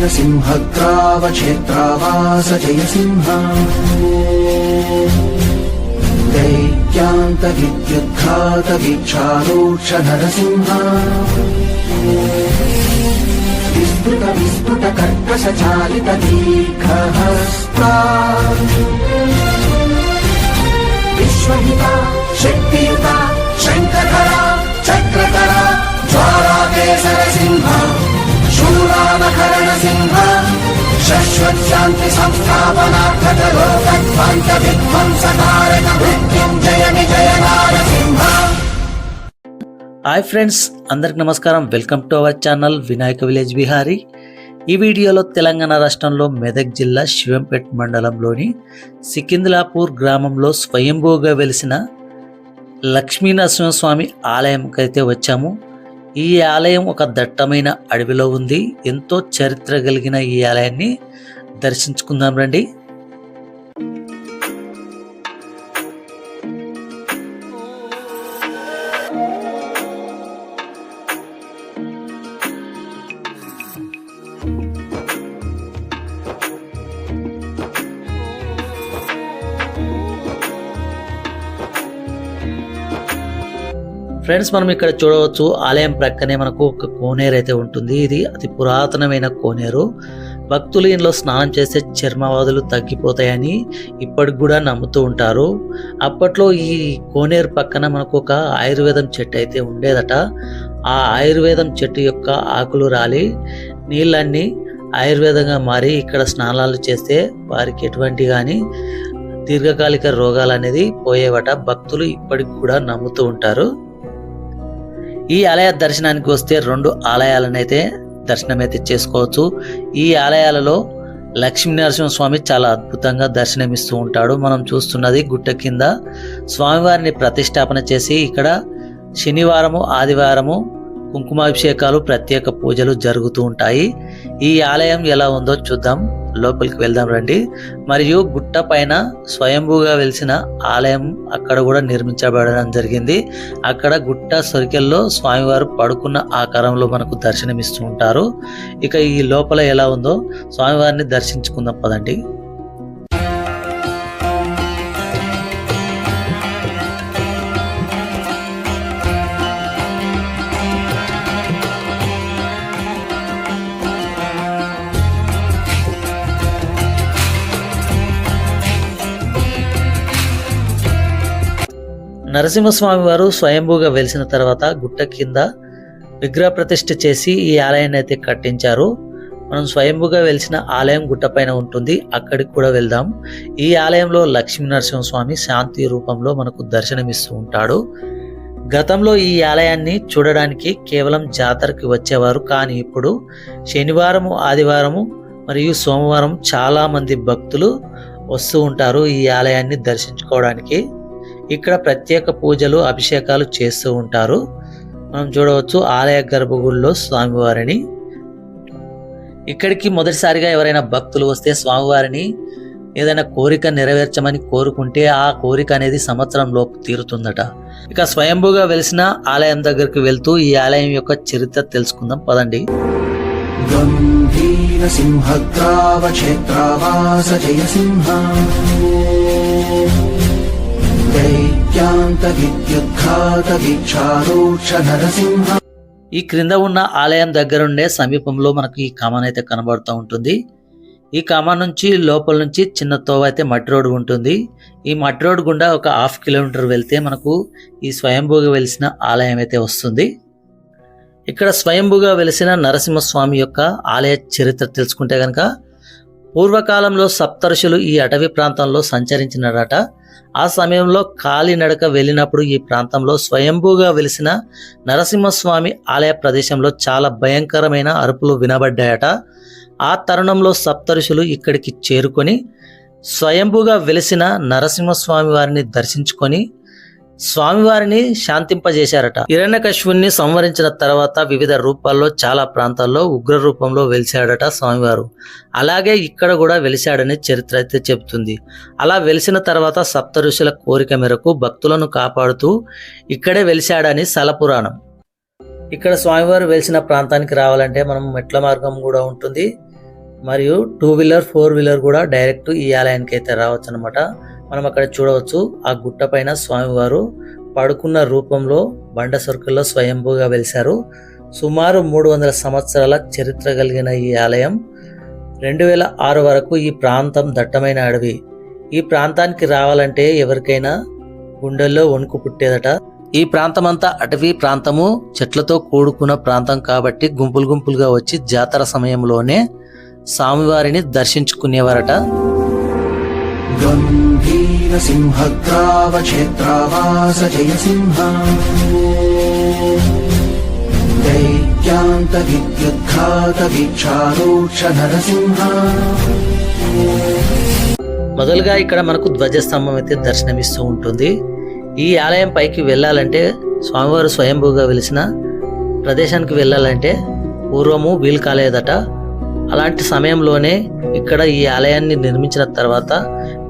सिंहग्रावक्षेत्रावास जय सिंह दैत्यान्तविद्युद्घात वीक्षारोक्ष नरसिंह विस्फुट विस्फुट कर्कश चालित दीर्घहस्ता विश्वहिता शक्तियुता शङ्खधरा चक्रधरा ज्वालाकेसर सिंह शूरामकरण सिंह शश्वत्शान्ति संस्थापनार्थक लोकध्वन्त विध्वंसकारक मृत्युञ्जय विजय नारसिंह హాయ్ ఫ్రెండ్స్ అందరికి నమస్కారం welcome to our channel Vinayaka village Vihari ఈ వీడియోలో తెలంగాణ రాష్ట్రంలో మెదక్ జిల్లా శివంపేట్ మండలంలోని సికింద్లాపూర్ గ్రామంలో స్వయంభూగా వెలిసిన లక్ష్మీనరసింహస్వామి ఆలయంకి అయితే వచ్చాము ఈ ఆలయం ఒక దట్టమైన అడవిలో ఉంది. ఎంతో చరిత్ర కలిగిన ఈ ఆలయాన్ని దర్శించుకుందాం రండి. ఫ్రెండ్స్ మనం ఇక్కడ చూడవచ్చు ఆలయం ప్రక్కనే మనకు ఒక కోనేరు అయితే ఉంటుంది. ఇది అతి పురాతనమైన కోనేరు. భక్తులు ఇందులో స్నానం చేస్తే చర్మవాదులు తగ్గిపోతాయని ఇప్పటికి కూడా నమ్ముతూ ఉంటారు. అప్పట్లో ఈ కోనేరు పక్కన మనకు ఒక ఆయుర్వేదం చెట్టు అయితే ఉండేదట. ఆ ఆయుర్వేదం చెట్టు యొక్క ఆకులు రాలి నీళ్ళన్నీ ఆయుర్వేదంగా మారి ఇక్కడ స్నానాలు చేస్తే వారికి ఎటువంటి కానీ దీర్ఘకాలిక రోగాలు అనేది పోయేవట. భక్తులు ఇప్పటికి కూడా నమ్ముతూ ఉంటారు. ఈ ఆలయ దర్శనానికి వస్తే రెండు ఆలయాలనైతే దర్శనం అయితే చేసుకోవచ్చు. ఈ ఆలయాలలో లక్ష్మీ నరసింహస్వామి చాలా అద్భుతంగా దర్శనమిస్తూ ఉంటాడు. మనం చూస్తున్నది గుట్ట కింద స్వామివారిని ప్రతిష్టాపన చేసి ఇక్కడ శనివారము ఆదివారము కుంకుమాభిషేకాలు ప్రత్యేక పూజలు జరుగుతూ ఉంటాయి. ఈ ఆలయం ఎలా ఉందో చూద్దాం. లోపలికి వెళ్దాం రండి. మరియు గుట్ట పైన స్వయంభూగా వెలిసిన ఆలయం అక్కడ కూడా నిర్మించబడడం జరిగింది. అక్కడ గుట్ట సొరికెల్లో స్వామివారు పడుకున్న ఆకారంలో మనకు దర్శనమిస్తూ ఉంటారు. ఇక ఈ లోపల ఎలా ఉందో స్వామివారిని దర్శించుకుందాం పదండి. నరసింహస్వామి వారు స్వయంభూగా వెలిసిన తర్వాత గుట్ట కింద విగ్రహ ప్రతిష్ఠ చేసి ఈ ఆలయాన్ని అయితే కట్టించారు. మనం స్వయంభూగా వెలిసిన ఆలయం గుట్టపైన ఉంటుంది. అక్కడికి కూడా వెళ్దాం. ఈ ఆలయంలో లక్ష్మీ నరసింహస్వామి శాంతి రూపంలో మనకు దర్శనమిస్తూ ఉంటాడు. గతంలో ఈ ఆలయాన్ని చూడడానికి కేవలం జాతరకి వచ్చేవారు. కానీ ఇప్పుడు శనివారము ఆదివారము మరియు సోమవారం చాలామంది భక్తులు వస్తూ ఉంటారు ఈ ఆలయాన్ని దర్శించుకోవడానికి. ఇక్కడ ప్రత్యేక పూజలు అభిషేకాలు చేస్తూ ఉంటారు. మనం చూడవచ్చు ఆలయ గర్భగుడిలో స్వామివారిని. ఇక్కడికి మొదటిసారిగా ఎవరైనా భక్తులు వస్తే స్వామివారిని ఏదైనా కోరిక నెరవేర్చమని కోరుకుంటే ఆ కోరిక అనేది సంవత్సరంలోపు తీరుతుందట. ఇక స్వయంభూగా వెలిసిన ఆలయం దగ్గరికి వెళ్తూ ఈ ఆలయం యొక్క చరిత్ర తెలుసుకుందాం. పదండి. సింహ. ఈ క్రింద ఉన్న ఆలయం దగ్గరుండే సమీపంలో మనకు ఈ కామన్ అయితే కనబడుతూ ఉంటుంది. ఈ కామన్ నుంచి లోపల నుంచి చిన్న తోవ అయితే మట్టి రోడ్డు ఉంటుంది. ఈ మట్టి రోడ్డు గుండా ఒక హాఫ్ కిలోమీటర్ వెళ్తే మనకు ఈ స్వయంభూగా వెలిసిన ఆలయం అయితే వస్తుంది. ఇక్కడ స్వయంభూగా వెలిసిన నరసింహస్వామి యొక్క ఆలయ చరిత్ర తెలుసుకుంటే కనుక పూర్వకాలంలో సప్తరుషులు ఈ అటవీ ప్రాంతంలో సంచరించినారట. ఆ సమయంలో కాలినడక వెళ్ళినప్పుడు ఈ ప్రాంతంలో స్వయంభూగా వెలిసిన నరసింహస్వామి ఆలయ ప్రదేశంలో చాలా భయంకరమైన అరుపులు వినబడ్డాయట. ఆ తరుణంలో సప్తరుషులు ఇక్కడికి చేరుకొని స్వయంభూగా వెలిసిన నరసింహస్వామి వారిని దర్శించుకొని స్వామివారిని శాంతింపజేశారట. హిరణ్యకశ్యుణ్ణి సంవరించిన తర్వాత వివిధ రూపాల్లో చాలా ప్రాంతాల్లో ఉగ్ర రూపంలో వెలిశాడట స్వామివారు. అలాగే ఇక్కడ కూడా వెలిశాడని చరిత్ర అయితే చెబుతుంది. అలా వెలిసిన తర్వాత సప్త ఋషుల కోరిక మేరకు భక్తులను కాపాడుతూ ఇక్కడే వెలిశాడని సలపురాణం. ఇక్కడ స్వామివారు వెలిసిన ప్రాంతానికి రావాలంటే మనం మెట్ల మార్గం కూడా ఉంటుంది. మరియు టూ వీలర్ ఫోర్ వీలర్ కూడా డైరెక్ట్ ఈ ఆలయానికి అయితే రావచ్చు అనమాట మనం అక్కడ చూడవచ్చు ఆ గుట్ట పైన స్వామివారు పడుకున్న రూపంలో బండ సరుకుల్లో స్వయంభూగా వెలిశారు. సుమారు మూడు వందల సంవత్సరాల చరిత్ర కలిగిన ఈ ఆలయం రెండు వేల ఆరు వరకు ఈ ప్రాంతం దట్టమైన అడవి. ఈ ప్రాంతానికి రావాలంటే ఎవరికైనా గుండెల్లో వణుకు పుట్టేదట. ఈ ప్రాంతం అంతా అటవీ ప్రాంతము చెట్లతో కూడుకున్న ప్రాంతం కాబట్టి గుంపులు గుంపులుగా వచ్చి జాతర సమయంలోనే స్వామివారిని దర్శించుకునేవారట. गम्भीर सिंहग्रावक्षेत्रावास जय सिंह दैत्यान्त विद्युद्घात वीक्षारोक्ष नरसिंह మొదలుగా ఇక్కడ మనకు ధ్వజస్తంభం అయితే దర్శనమిస్తూ ఉంటుంది ఈ ఆలయం పైకి వెళ్ళాలంటే స్వామివారు స్వయంభూగా వెలిసిన ప్రదేశానికి వెళ్ళాలంటే పూర్వము వీలు కాలేదట అలాంటి సమయంలోనే ఇక్కడ ఈ ఆలయాన్ని నిర్మించిన తర్వాత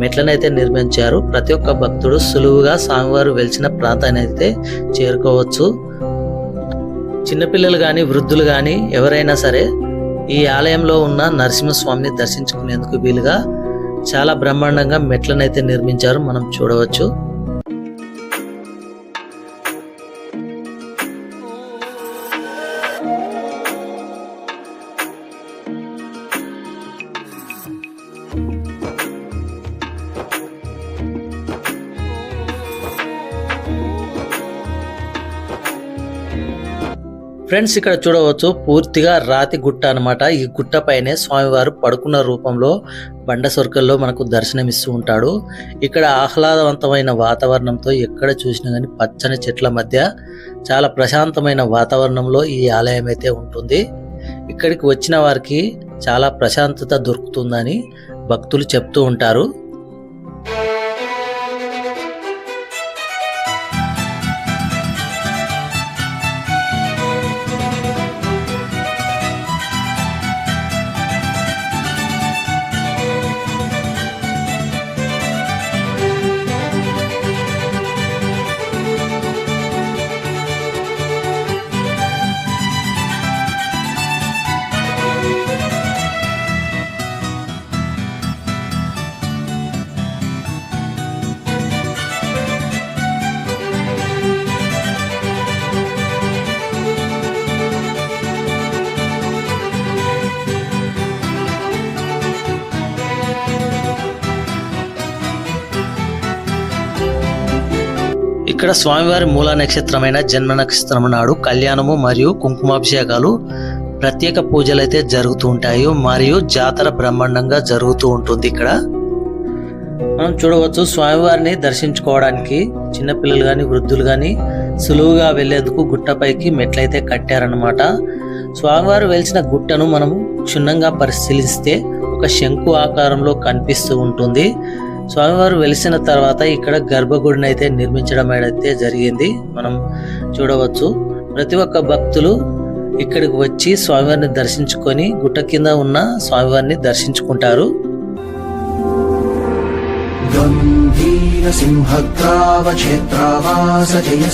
మెట్లనైతే నిర్మించారు. ప్రతి ఒక్క భక్తుడు సులువుగా స్వామివారు వెలిచిన ప్రాంతాన్ని అయితే చేరుకోవచ్చు. చిన్నపిల్లలు కానీ వృద్ధులు కానీ ఎవరైనా సరే ఈ ఆలయంలో ఉన్న నరసింహస్వామిని దర్శించుకునేందుకు వీలుగా చాలా బ్రహ్మాండంగా మెట్లనైతే నిర్మించారు మనం చూడవచ్చు. ఫ్రెండ్స్ ఇక్కడ చూడవచ్చు పూర్తిగా రాతి గుట్ట అన్నమాట. ఈ గుట్ట పైనే స్వామివారు పడుకున్న రూపంలో బండ సొరకల్లో మనకు దర్శనమిస్తూ ఉంటాడు. ఇక్కడ ఆహ్లాదవంతమైన వాతావరణంతో ఎక్కడ చూసినా కానీ పచ్చని చెట్ల మధ్య చాలా ప్రశాంతమైన వాతావరణంలో ఈ ఆలయం అయితే ఉంటుంది. ఇక్కడికి వచ్చిన వారికి చాలా ప్రశాంతత దొరుకుతుందని భక్తులు చెప్తూ ఉంటారు. ఇక్కడ స్వామివారి మూల నక్షత్రమైన జన్మ నక్షత్రం నాడు కళ్యాణము మరియు కుంకుమాభిషేకాలు ప్రత్యేక పూజలు అయితే జరుగుతూ ఉంటాయి మరియు జాతర బ్రహ్మాండంగా జరుగుతూ ఉంటుంది ఇక్కడ. మనం చూడవచ్చు స్వామివారిని దర్శించుకోవడానికి చిన్నపిల్లలు కానీ వృద్ధులు కానీ సులువుగా వెళ్ళేందుకు గుట్టపైకి మెట్లయితే కట్టారనమాట స్వామివారు వెలిసిన గుట్టను మనము క్షుణ్ణంగా పరిశీలిస్తే ఒక శంకు ఆకారంలో కనిపిస్తూ ఉంటుంది. స్వామివారు వెలిసిన తర్వాత ఇక్కడ గర్భగుడిని అయితే నిర్మించడం అయితే జరిగింది. మనం చూడవచ్చు ప్రతి ఒక్క భక్తులు ఇక్కడికి వచ్చి స్వామివారిని దర్శించుకొని గుట్ట కింద ఉన్న స్వామివారిని దర్శించుకుంటారు. సింహద్రావక్షేత్రావాస జయ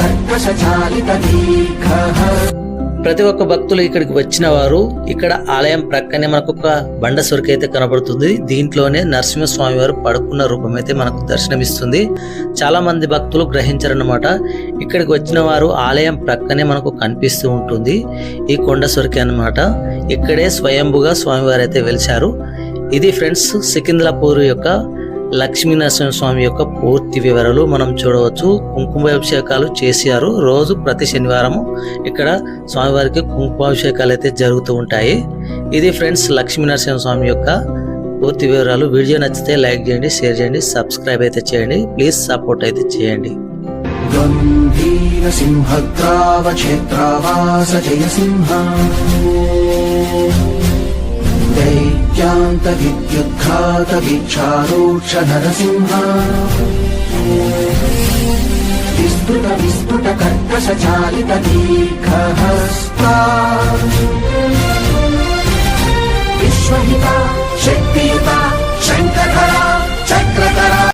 కర్కశ చాలిత దీర్ఘ. ప్రతి ఒక్క భక్తులు ఇక్కడికి వచ్చిన వారు ఇక్కడ ఆలయం ప్రక్కనే మనకు ఒక బండ సొరికి అయితే కనబడుతుంది. దీంట్లోనే నరసింహస్వామి వారు పడుకున్న రూపం అయితే మనకు దర్శనమిస్తుంది. చాలా మంది భక్తులు గ్రహించారన్నమాట. ఇక్కడికి వచ్చిన వారు ఆలయం ప్రక్కనే మనకు కనిపిస్తూ ఉంటుంది. ఈ కొండ సొరికి అన్నమాట. ఇక్కడే స్వయంభుగా స్వామివారు అయితే వెలిచారు ఇది ఫ్రెండ్స్ సికింద్రాపూర్ యొక్క లక్ష్మీనరసింహస్వామి యొక్క పూర్తి వివరాలు మనం చూడవచ్చు. కుంకుమాభిషేకాలు చేశారు. రోజు ప్రతి శనివారం ఇక్కడ స్వామివారికి కుంకుమాభిషేకాలు అయితే జరుగుతూ ఉంటాయి. ఇది ఫ్రెండ్స్ లక్ష్మీనరసింహస్వామి యొక్క పూర్తి వివరాలు. వీడియో నచ్చితే లైక్ చేయండి షేర్ చేయండి సబ్స్క్రైబ్ అయితే చేయండి ప్లీజ్ సపోర్ట్ అయితే చేయండి. జయ సింహ विद्यान्त विद्युद्घात वीक्षारोक्षधरसिंहा विस्फुट विस्फुट कर्कशचालित दीर्घहस्ता विश्वहिता शक्तियुता शङ्करा चक्रकरा